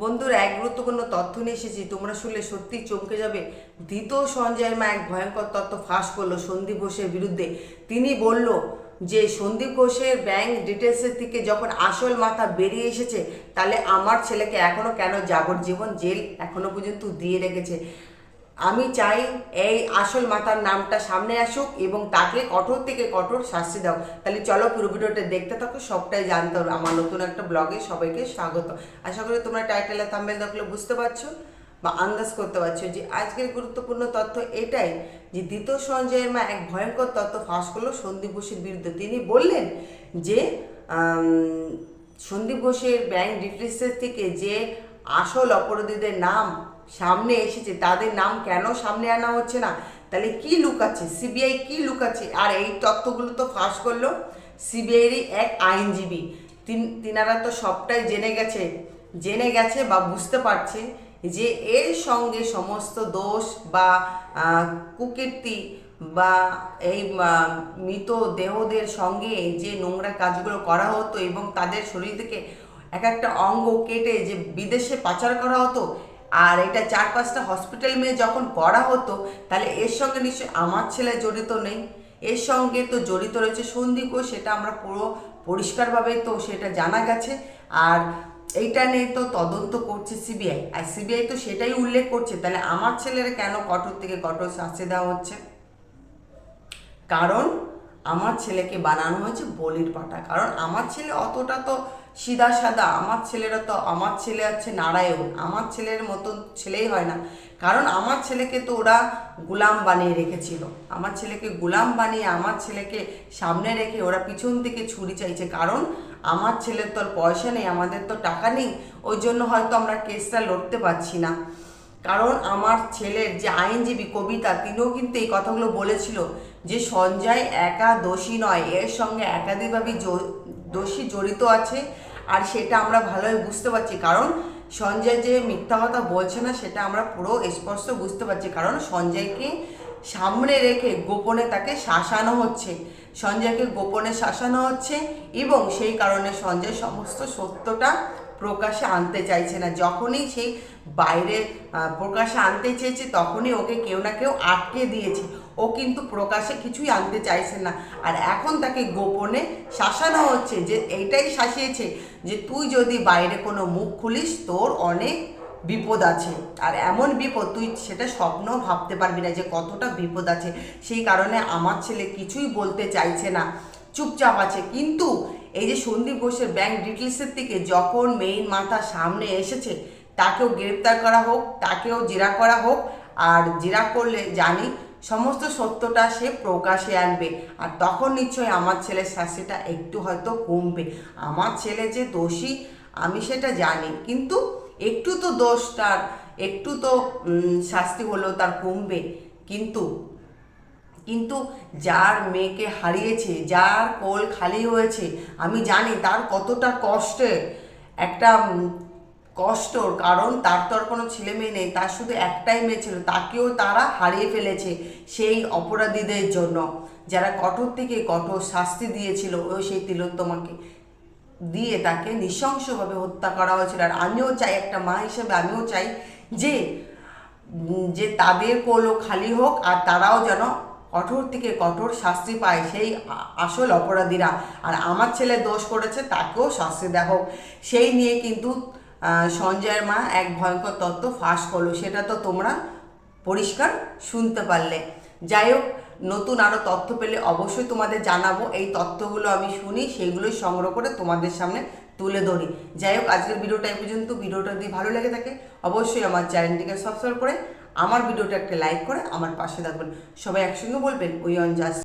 বন্ধুরা এক গুরুত্বপূর্ণ তথ্য নিয়ে এসেছি। তোমরা শুনলে সত্যি চমকে যাবে। ধৃত সঞ্জয়ের মা এক ভয়ঙ্কর তথ্য ফাঁস করল সন্দীপ ঘোষের বিরুদ্ধে। তিনি বলল যে, সন্দীপ ঘোষের ব্যাংক ডিটেলসের থেকে যখন আসল মাথা বেরিয়ে এসেছে, তাহলে আমার ছেলেকে এখনও কেন জাগর জীবন জেল এখনও পর্যন্ত দিয়ে রেখেছে? আমি চাই এই আসল মাতার নামটা সামনে আসুক এবং তাকে কঠোর থেকে কঠোর শাস্তি দাও। তাহলে চলো পুরো ভিডিওটা দেখতে থাকো, সবটাই জানতে হবে। আমার নতুন একটা ব্লগে সবাইকে স্বাগত। আশা করি তোমরা টাইটেলে থাম্বেল দেখলে বুঝতে পারছ বা আন্দাজ করতে পারছ যে আজকের গুরুত্বপূর্ণ তথ্য এটাই যে দ্বিতীয় সঞ্জয়ের মা এক ভয়ঙ্কর তথ্য ফাঁস করল সন্দীপ ঘোষের বিরুদ্ধে। তিনি বললেন যে সন্দীপ ঘোষের ব্যাংক ডিটেলসের থেকে যে আসল অপরাধীদের নাম সামনে এসেছে, তাদের নাম কেন সামনে আনা হচ্ছে না? তাহলে কি লুকাচ্ছে? সিবিআই কি লুকাচ্ছে? আর এই তথ্যগুলো তো ফাঁস করল সিবিআইরই এক আইনজীবী। তিন- তিনারা তো সবটাই জেনে গেছে জেনে গেছে বা বুঝতে পারছে যে এর সঙ্গে সমস্ত দোষ বা কুকীর্তি বা এই মৃত দেহদের সঙ্গে যে নোংরা কাজগুলো করা হতো এবং তাদের শরীর থেকে এক একটা অঙ্গ কেটে যে বিদেশে পাচার করা হতো আর এটা চার পাঁচটা হসপিটাল মেয়ে যখন করা হতো, তাহলে এর সঙ্গে নিশ্চয়ই আমার ছেলে জড়িত নেই। এর সঙ্গে তো জড়িত রয়েছে সন্দীপ সেটা আমরা পুরো পরিষ্কারভাবে তো সেটা জানা গেছে। আর এইটা নিয়ে তো তদন্ত করছে সিবিআই আর সিবিআই তো সেটাই উল্লেখ করছে, তাহলে আমার ছেলের কেন কঠোর থেকে কঠোর শাস্তি দেওয়া হচ্ছে? কারণ আমার ছেলেকে বানানো হয়েছে বলির পাটা। কারণ আমার ছেলে অতটা তো সিধা সাদা আমার ছেলেরা তো, আমার ছেলে হচ্ছে নারায়ণ, আমার ছেলের মতন ছেলেই হয় না। কারণ আমার ছেলেকে তো ওরা গুলাম বানিয়ে রেখেছিল। আমার ছেলেকে গুলাম বানিয়ে, আমার ছেলেকে সামনে রেখে ওরা পিছন থেকে ছুরি চাইছে। কারণ আমার ছেলের তো পয়সা নেই, আমাদের তো টাকা নেই, ওই জন্য হয়তো আমরা কেসটা লড়তে পারছি না। কারণ আমার ছেলের যে আইনজীবী কবিতা, তিনিও কিন্তু এই কথাগুলো বলেছিল। যে সঞ্জয় একা দোষী নয়, এর সঙ্গে একাধিকভাবে দোষী জড়িত আছে আর সেটা আমরা ভালোই বুঝতে পারছি। কারণ সঞ্জয় যে মিথ্যা কথা বলছে না, সেটা আমরা পুরো স্পষ্ট বুঝতে পারছি। কারণ সঞ্জয়কে সামনে রেখে গোপনে তাকে শাসানো হচ্ছে। সঞ্জয়কে গোপনে শাসানো হচ্ছে এবং সেই কারণে সঞ্জয় সমস্ত সত্যটা প্রকাশে আনতে চাইছে না। যখনই সে বাইরে প্রকাশে আনতে চেয়েছে, তখনই ওকে কেউ না কেউ আটকে দিয়েছে। ও কিন্তু প্রকাশে কিছুই আনতে চাইছে না। আর এখন তাকে গোপনে শাসানো হচ্ছে যে এইটাই শাসিয়েছে যে তুই যদি বাইরে কোনো মুখ খুলিস, তোর অনেক বিপদ আছে। আর এমন বিপদ তুই সেটা স্বপ্ন ভাবতে পারবি না যে কতটা বিপদ আছে। সেই কারণে আমার ছেলে কিছুই বলতে চাইছে না। চুপচাপ আছে। কিন্তু এই যে সন্দীপ ঘোষের ব্যাংক ডিটেলসের থেকে যখন মেইন মাথা সামনে এসেছে, তাকেও গ্রেপ্তার করা হোক, তাকেও জেরা করা হোক। আর জেরা করলে জানি সমস্ত সত্যটা সে প্রকাশে আনবে। আর তখন নিশ্চয়ই আমার ছেলের শাস্তিটা একটু হয়তো কমবে। আমার ছেলে যে দোষী, আমি সেটা জানি। কিন্তু একটু তো দোষ তার, একটু তো শাস্তি হলেও তার কমবে। কিন্তু কিন্তু যার মেয়েকে হারিয়েছে, যার কোল খালি হয়েছে, আমি জানি তার কতটা কষ্টে একটা কষ্টর কারণ তার তো আর কোনো ছেলে মেয়ে নেই, তার শুধু একটাই মেয়ে ছিল, তাকেও তারা হারিয়ে ফেলেছে সেই অপরাধীদের জন্য। যারা কঠোর থেকে কঠোর শাস্তি দিয়েছিল, ও সেই তিলোত্তমাকে দিয়ে তাকে নৃশংসভাবে হত্যা করা হয়েছিল। আর আমিও চাই, একটা মা হিসেবে আমিও চাই যে যে তাদের কোলও খালি হোক আর তারাও যেন কঠোর থেকে কঠোর শাস্তি পায় সেই আসল অপরাধীরা। আর আমার ছেলে দোষ করেছে, তাকেও শাস্তি হোক। সেই নিয়ে কিন্তু সঞ্জয়ের মা এক ভয়ঙ্কর তত্ত্ব ফাঁস করল। সেটা তো তোমরা পরিষ্কার শুনতে পারলে। যাই হোক, নতুন আরও তথ্য পেলে অবশ্যই তোমাদের জানাব। এই তথ্যগুলো আমি শুনি, সেইগুলোই সংগ্রহ করে তোমাদের সামনে তুলে ধরি। যাই হোক, আজকের ভিডিওটা এই পর্যন্ত। ভিডিওটা যদি ভালো লেগে থাকে, অবশ্যই আমার চ্যানেলটিকে সাবস্ক্রাইব করে, আমার ভিডিওটা একটা লাইক করে আমার পাশে থাকবেন সবাই একসঙ্গে বলবেন উই অন জাস্ট